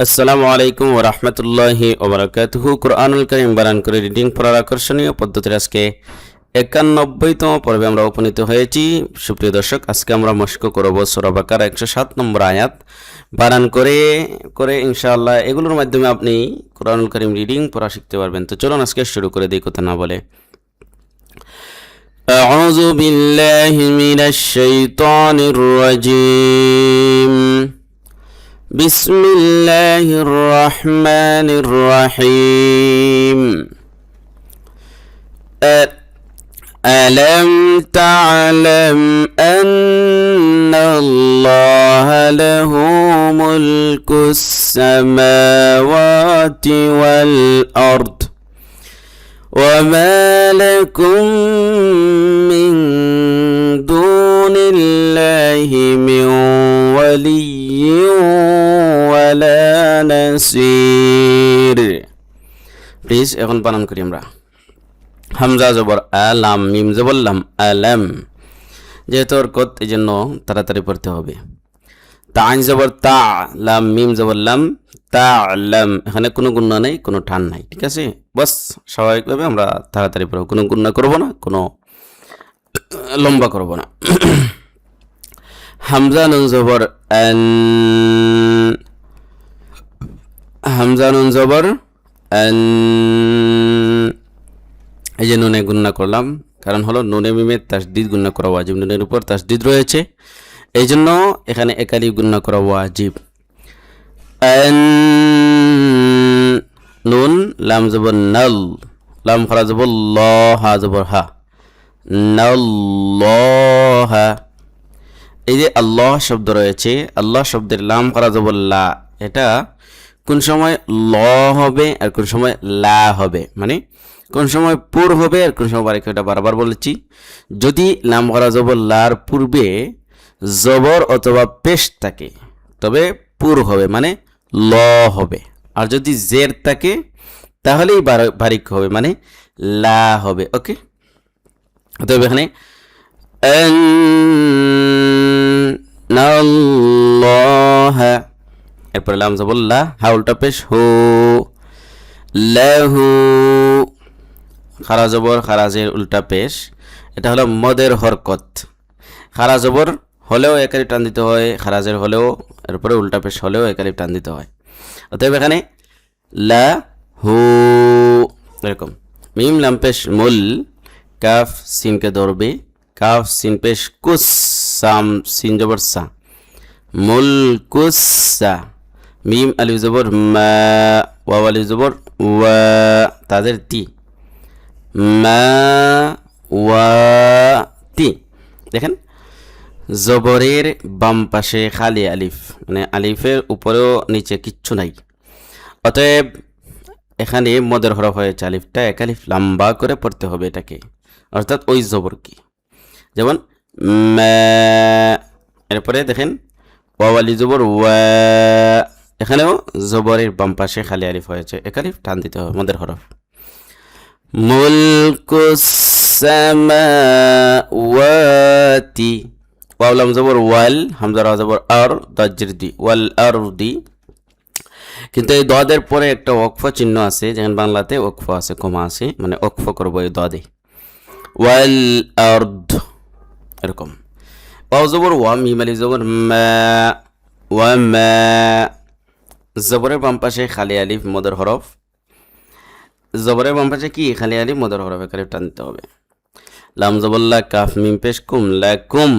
আসসালামু আলাইকুম ওয়া রাহমাতুল্লাহি ওয়া বারাকাতুহু কোরআনুল কারীম বানান করে রিডিং পড়ার আকর্ষণীয় পদ্ধতির আজকে একানব্বইতম পর্বে আমরা উপনীত হয়েছি সুপ্রিয় দর্শক আজকে আমরা মস্ক করব সূরা বাকারা একশো সাত নম্বর আয়াত বানান করে করে ইনশাআল্লাহ এগুলোর মাধ্যমে আপনি কোরআনুল কারীম রিডিং পড়া শিখতে পারবেন তো চলুন আজকে শুরু করে দিই কথা না বলে أعوذ بالله من الشيطان الرجيم بسم الله الرحمن الرحيم. ألم تعلم أن الله له ملك السماوات والأرض؟ وما لكم من دون الله من ولي ولا نصير প্লিজ এখন বানান করি আমরা হামজা জবর আলাম মিম জবরলাম আলাম যেহেতু ওর কত এই জন্য তাড়াতাড়ি পড়তে হবে তা আইন জবর তা, লাম, মিম জবর লাম, তা, লাম, এখানে কোনো গুণা নেই, কোনো টান নাই, ঠিক আছে? বাস, স্বাভাবিকভাবে আমরা তাড়াতাড়ি পড়ব। কোনো গুণা করব না, কোনো লম্বা করব না। হামজা নুন জবর আন হামজা জবর আন এই যে নুনে গুণনা করলাম, কারণ হলো নুনে মিমের তাসদিদ গুণনা করা ওয়াজিব। নুনের উপর তাসদিদ রয়েছে। এই জন্য এখানে একালি গুণনা করা ওয়াজিব। নুন, লাম জবর নাল, লাম খরা জবর ল, হা জবর হা। নাল্লাহা এই যে আল্লাহ শব্দ রয়েছে, আল্লাহ শব্দের লাম করা যাব লা, এটা কোন সময় ল হবে আর কোন সময় লা হবে? মানে কোন সময় পুর হবে আর কোন সময় এটা বারবার বলেছি। যদি লাম করা জবর লার পূর্বে জবর অথবা পেশ থাকে, তবে পুর হবে মানে ল হবে। আর যদি জের থাকে, তাহলেই বারিক হবে মানে লা হবে, ওকে? তবে এখানে এরপরে লাম যাব লা হাউলটা পেশ, হো লু খারা জবর খারাজের উল্টা পেশ, এটা হলো মদের হরকত। খারা জবর হলেও একালি টান দিতে হয়, খারাজের হলেও, এরপরে উল্টা পেশ হলেও একালি টান দিতে হয়। অতএব এখানে লা, হু, এরকম। মিম, লাম, পেশ, মুল, কাফ, সিনকে ধরবে। কাফ, সিন, পেশ, কুস, সাম, সিন, জবর, সা। মুল, কুস, সা। মিম, আলিফ, জবর, মা, ওয়াও, আলিফ, জবর, ওয়া, তাদের তি। মা, ওয়া, তি। দেখেন? জবরের বাম পাশে খালি আলিফ। মানে আলিফের উপরেও নিচে কিচ্ছু নাই। অতএব এখানে মদের হরফ হয়েছে আলিফটা, এক আলিফ লম্বা করে পড়তে হবে এটাকে। অর্থাৎ ওই জবর কি? যেমন এরপরে দেখেন ওয়ালি জবর, ওয়া। এখানেও জবরের বাম পাশে খালি আলিফ হয়েছে, এক আলিফ টান দিতে হবে মদের হরফ। মুলকুস সামাওয়াতি ওয়ালাম জবর ওয়াল, হামজা রা জবর আর দাজ্জির দি ওয়াল আর দি। কিন্তু এই দদের পরে একটা ওকফ চিহ্ন আছে যেমন বাংলাতে ওকফ আছে, কমা আছে মানে ওকফ করব এই দদে। ওয়াল আর্দ এরকম। ওয়াও জবর ওয়া মিম আলি জবর মা, ওয়া মা। জবরের বাম পাশে খালি আলিফ, মদর হরফ। জবরের বাম পাশে কি? খালি আলিফ, মদর হরফ এখানে টান দিতে হবে। লাম জবল্লা কাফ, মিম পেশ কুম, লা কুম।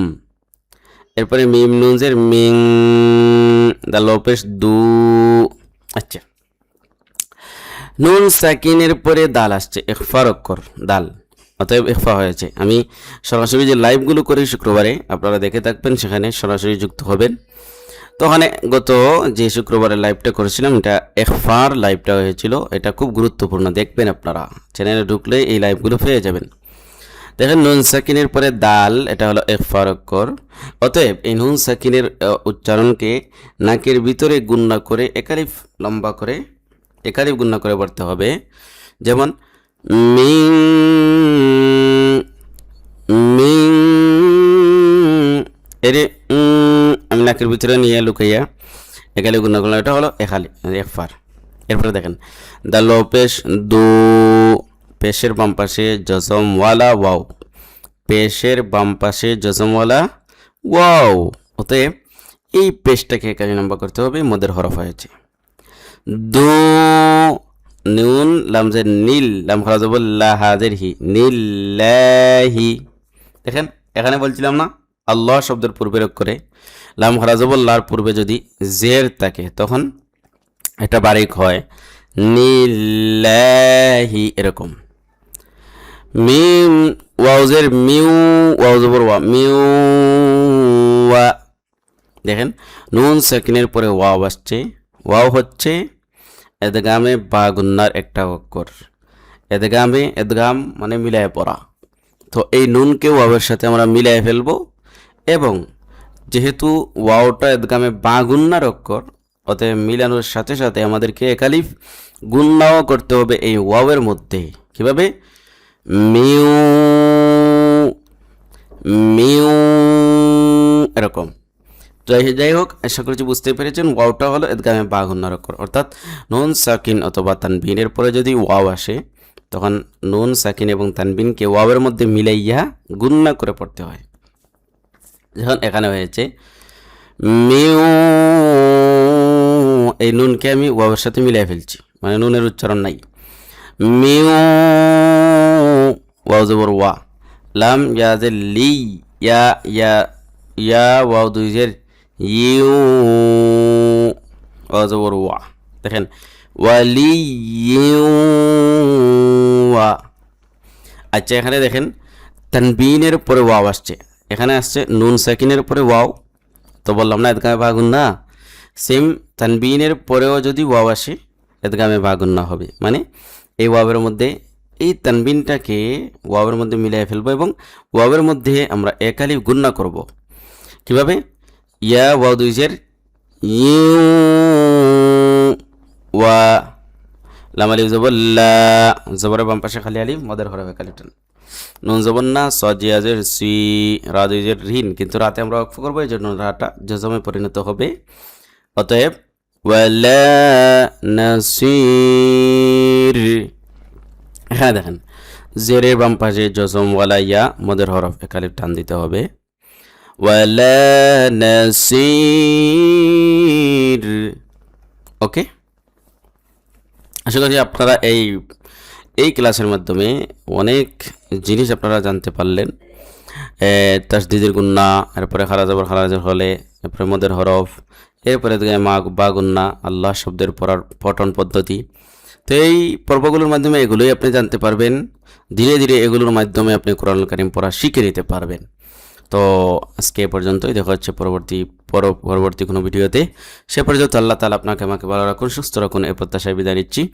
এরপরে মিম নুনজের মিং, দা লোপেশ দু আচ্ছা। নুন সাকিনের পরে দাল আসছে ইখফার অক্ষর দাল। অতএব ইখফা হয়েছে। আমি সরাসরি যে লাইভগুলো করি শুক্রবারে, আপনারা দেখে থাকবেন, সেখানে সরাসরি যুক্ত হবেন। তো ওখানে গত যে শুক্রবারে লাইভটা করেছিলাম, এটা এখফার লাইভটা হয়েছিল। এটা খুব গুরুত্বপূর্ণ, দেখবেন আপনারা। চ্যানেলে ঢুকলে এই লাইভগুলো পেয়ে যাবেন। দেখেন নুন সাকিনের পরে দাল, এটা হলো এখফার অক্ষর অতএব এই নুন সাকিনের উচ্চারণকে নাকের ভিতরে গুণনা করে একালিফ লম্বা করে, একালিফ গুণনা করে পড়তে হবে। যেমন, মিং মিং, এর আমি নাকের ভিতরে নিয়ে লুকাইয়া একালি গুণা করলাম, এটা হলো একালি একফার এরপরে দেখেন, দ্য লো পেশ দু পেশের বাম পাশে জজমওয়ালা ওয়াও। পেশের বাম পাশে জজমওয়ালা ওয়াও। অতএব এই পেশটাকে একালি নাম্বার করতে হবে, মদের হরফ হয়েছে। দু, নুন, লামজের নীল, লাম যাব লাহাজের হি নীলাহি দেখেন, এখানে বলছিলাম না, আল্লাহ শব্দের পূর্বে রোগ করে, লাম হরাজবল্লার পূর্বে যদি জের থাকে, তখন এটা বারিক হয়। নীল নীলাহি এরকম। মিম ওয়াউজের মিউ ওয়াউজবর ওয়া, মিউ, ওয়া। দেখেন, নুন সেকেন্ডের পরে ওয়াও আসছে। ওয়াও হচ্ছে এদগামে বা গুন্নার একটা অক্ষর। এদগামে, এদগাম মানে মিলায় পড়া। তো এই নুনকে ওয়াওয়ের সাথে আমরা মিলাই ফেলব এবং যেহেতু ওয়াওটা এদগামে বা গুন্নার অক্ষর, অতএব মিলানোর সাথে সাথে আমাদেরকে একালিফ গুন্নাও করতে হবে এই ওয়াওয়ের মধ্যে। কীভাবে? মিউ মিউ, এরকম। যাই যাই হোক, আশা করছি বুঝতে পেরেছেন, ওয়াওটা হলো এদগামে বা গুন্নার অক্ষর। অর্থাৎ নুন, সাকিন অথবা তানবিনের পরে যদি ওয়াও আসে, তখন নুন, সাকিন এবং তানবিনকে ওয়াওয়ের মধ্যে মিলাইয়া গুন্না করে পড়তে হয়। যখন এখানে হয়েছে, মিউ, এই নুনকে আমি ওয়াওয়ের সাথে মিলাই ফেলছি মানে নুনের উচ্চারণ নাই। মিউ ওয়াও জবর ওয়া লাম ইয়াজে লি ইয়া ইয়া ইয়া ওয়াও দুইজের ইউ ওয়াও জবর ওয়া দেখেন ওয়ালি ওয়া আচ্ছা এখানে দেখেন তানবিনের পরে ওয়াও আসছে। এখানে আসছে নুন সাকিনের পরে ওয়াও। তো বললাম না এদগামে ভাগুন না। সেম তানবিনের পরেও যদি ওয়াও আসে এদগামে ভাগুন না হবে। মানে এই ওয়াবের মধ্যে এই তানবিনটাকে ওয়াবের মধ্যে মিলিয়ে ফেলব এবং ওয়াবের মধ্যে আমরা একালি গুন্না করব। কীভাবে? ইয়া ওয়াও দুইজের ইউ ওয়া, লাম আলিফ জবর লা, জবরের বাম পাশে খালি আলিফ, মদের হরফ একালি টান। নুন জবর না সজিয়াজের সি রাজের ঋণ। কিন্তু রাতে আমরা অক্ষ করব এই জন্য রাটা জজমে পরিণত হবে। অতএব, ওয়ালা নাসির। হ্যাঁ দেখেন। জেরের বাম পাশে জজম ওয়ালাইয়া, মদের হরফ একালিফ টান দিতে হবে। ওকে? আশা করি আপনারা এই এই ক্লাসের মাধ্যমে অনেক জিনিস আপনারা জানতে পারলেন। তাসদিদের গুন্না, এরপরে খারা যাবার খারা যাবার হলে, এরপরে মদের হরফ, এরপরে মা, বা, গুন্না, আল্লাহ শব্দের পড়ার পঠন পদ্ধতি। তো এই পর্বগুলোর মাধ্যমে এগুলোই আপনি জানতে পারবেন। ধীরে ধীরে এগুলোর মাধ্যমে আপনি কোরআন কারিম পড়া শিখে নিতে পারবেন। তো আজকে এ পর্যন্তই। দেখা হচ্ছে পরবর্তী পর- পরবর্তী কোনো ভিডিওতে। সে পর্যন্ত আল্লাহ তালা আপনাকে আমাকে ভালো রাখুন, সুস্থ রাখুন, এ প্রত্যাশায় বিদায় নিচ্ছি।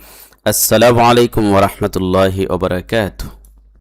আসসালামু আলাইকুম ওরহমতুল্লাহি ওবরাকাতুহ